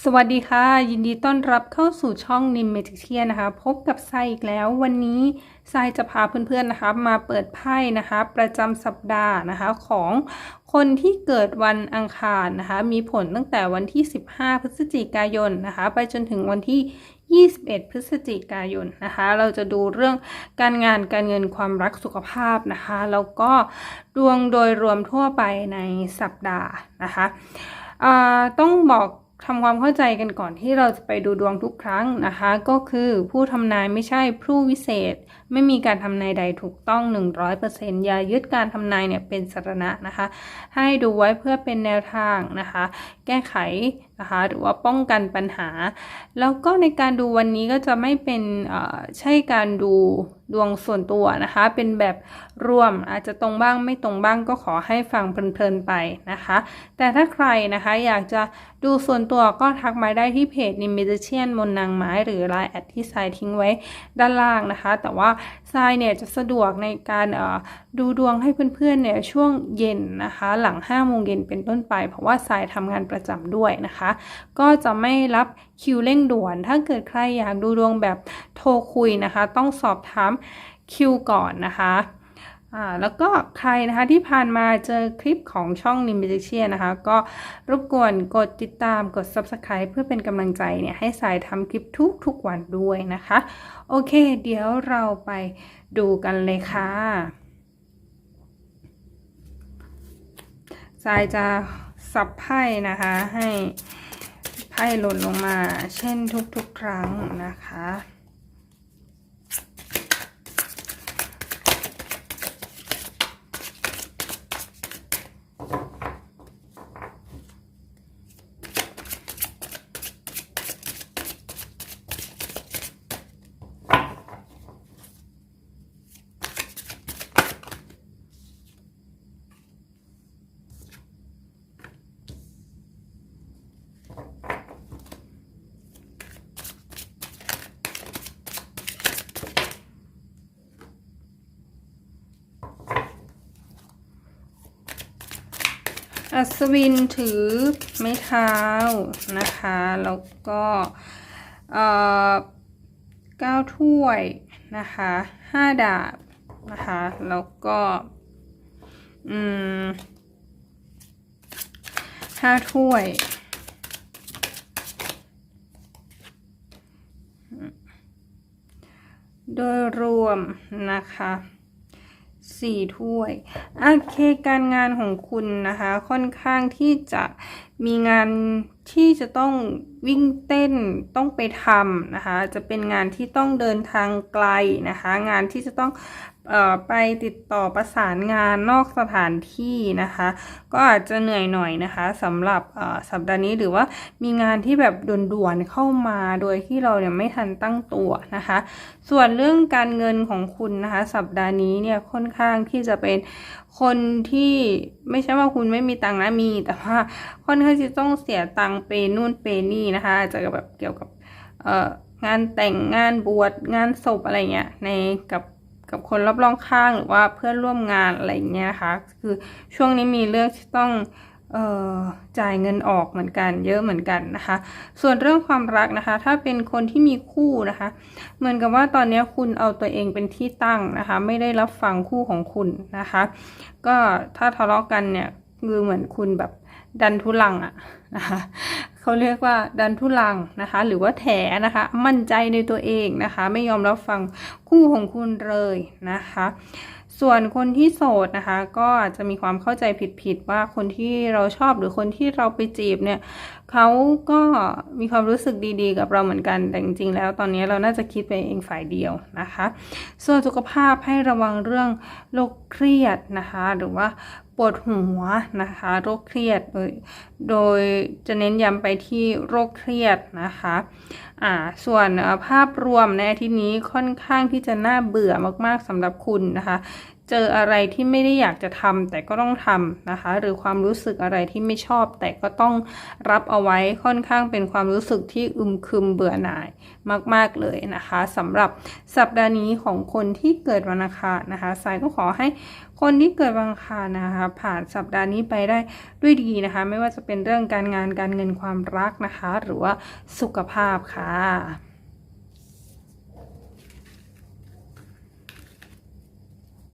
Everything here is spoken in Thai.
สวัสดีค่ะ ยินดีต้อนรับเข้าสู่ช่องนิมเมจิเชียนะคะ พบกับทรายอีกแล้ววันนี้ทรายจะพาเพื่อนๆนะคะ มาเปิดไพ่นะคะ ประจำสัปดาห์นะคะของคนที่เกิดวันอังคารนะคะ มีผลตั้งแต่วันที่ 15 พฤศจิกายนนะคะ ไปจนถึงวันที่ 21 พฤศจิกายนนะคะ เราจะดูเรื่องการงานการเงินความรักสุขภาพนะคะ แล้วก็ดวงโดยรวมทั่วไปในสัปดาห์นะคะต้องบอก ทำความเข้าใจกันก่อนที่เราจะไปดูดวงทุกครั้งนะคะ ก็คือผู้ทำนายไม่ใช่ผู้วิเศษ ไม่มีการทำนายใดถูกต้อง 100%อย่ายึดการทำนายเนี่ยเป็นสาระนะคะ ให้ดูไว้เพื่อเป็นแนวทางนะคะ แก้ไขนะคะหรือว่าป้องกันปัญหา แล้วก็ในการดูวันนี้ก็จะไม่เป็นเอ่อใช่การดูดวงส่วนตัวนะคะ เป็นแบบรวมอาจจะตรงบ้างไม่ตรงบ้างก็ขอให้ฟังเพลินๆไปนะคะ แต่ถ้าใครนะคะอยากจะดูส่วนตัวก็ทักมาได้ที่เพจนิมิเชียนมนนางไม้หรือไลน์แอดที่ทรายทิ้งไว้ด้านล่างนะคะ แต่ว่าทรายเนี่ยจะสะดวกในการดูดวงให้เพื่อนๆเนี่ยช่วงเย็นนะคะ หลัง5โมงเย็นเป็นต้นไป เพราะว่าทรายทำงานประจำด้วยนะคะ ก็จะไม่รับคิวเร่งด่วน ถ้าเกิดใครอยากดูดวงแบบโทรคุยนะคะ ต้องสอบถามคิวก่อนนะคะ อ่าแล้วก็ใครนะคะที่ผ่านมาเจอคลิปของช่อง n i m เ g เชียนะคะ ก็รบกวนกดติดตามกด Subscribe เพื่อเป็นกำลังใจเนี่ยให้สายทำคลิปทุกทุกวันด้วยนะคะ โอเค เดี๋ยวเราไปดูกันเลยค่ะสายจะสับไพ่นะคะให้ไพ่หล่นลงมาเช่นทุกๆครั้งนะคะ อัศวินถือไม้เท้านะคะ แล้วก็เอ่อเก้าถ้วยนะคะห้าดาบนะคะ แล้วก็อืมห้าถ้วยโดยรวมนะคะ สี่ถ้วยโอเคการงานของคุณนะคะ ค่อนข้างที่จะมีงานที่จะต้องวิ่งเต้นต้องไปทำนะคะ จะเป็นงานที่ต้องเดินทางไกลนะคะ งานที่จะต้องออไปติดต่อประสานงานนอกสถานที่นะคะ ก็อาจจะเหนื่อยหน่อยนะคะสำหรับสัปดาห์นี้หรือว่ามีงานที่แบบด่วนๆเข้ามาโดยที่เราเนี่ยไม่ทันตั้งตัวนะคะ ส่วนเรื่องการเงินของคุณนะคะ สัปดาห์นี้เนี่ยค่อนข้างที่จะเป็นคนที่ไม่ใช่ว่าคุณไม่มีตังค์นะมี แต่ว่าค่อนข้างที่ต้องเสียตังค์เปนู่นเปนี่นะคะอาจจะแบบเกี่ยวกับเอ่องานแต่งงานบวชงานศพอะไรเงี้ยในกับกับคนรอบรองข้างหรือว่าเพื่อนร่วมงานอะไรเงี้ยนะคะคือช่วงนี้มีเรื่องที่ต้องออจ่ายเงินออกเหมือนกันเยอะเหมือนกันนะคะ ส่วนเรื่องความรักนะคะ ถ้าเป็นคนที่มีคู่นะคะ เหมือนกับว่าตอนนี้คุณเอาตัวเองเป็นที่ตั้งนะคะ ไม่ได้รับฟังคู่ของคุณนะคะ ก็ถ้าทะเลาะกันเนี่ยคือเหมือนคุณแบบ ดันทุลังอะนะคะเขาเรียกว่าดันทุลังนะคะ หรือว่าแถนะคะ มั่นใจในตัวเองนะคะ ไม่ยอมรับฟังคู่ของคุณเลยนะคะ ส่วนคนที่โสดนะคะ ก็อาจจะมีความเข้าใจผิดๆว่าคนที่เราชอบหรือคนที่เราไปจีบเนี่ยเขาก็มีความรู้สึกดีๆ กับเราเหมือนกันแต่จริงๆแล้วตอนนี้เราน่าจะคิดไปเองฝ่ายเดียวนะคะ ส่วนสุขภาพให้ระวังเรื่องโรคเครียดนะคะ หรือว่าปวดหัวนะคะ โรคเครียด โดยโดยจะเน้นย้ำไปที่โรคเครียดนะคะอ่าส่วนภาพรวมในอาทิตย์นี้ค่อนข้างที่จะน่าเบื่อมากๆสำหรับคุณนะคะ เจออะไรที่ไม่ได้อยากจะทำแต่ก็ต้องทำนะคะ หรือความรู้สึกอะไรที่ไม่ชอบ แต่ก็ต้องรับเอาไว้ค่อนข้างเป็นความรู้สึกที่อึมครึมเบื่อหน่ายมาก ๆเลยนะคะสำหรับสัปดาห์นี้ของคนที่เกิดวันอังคารนะคะสายก็ขอให้คนที่เกิดวันอังคารนะคะ ผ่านสัปดาห์นี้ไปได้ด้วยดีนะคะ ไม่ว่าจะเป็นเรื่องการงานการเงินความรักนะคะ หรือว่าสุขภาพค่ะ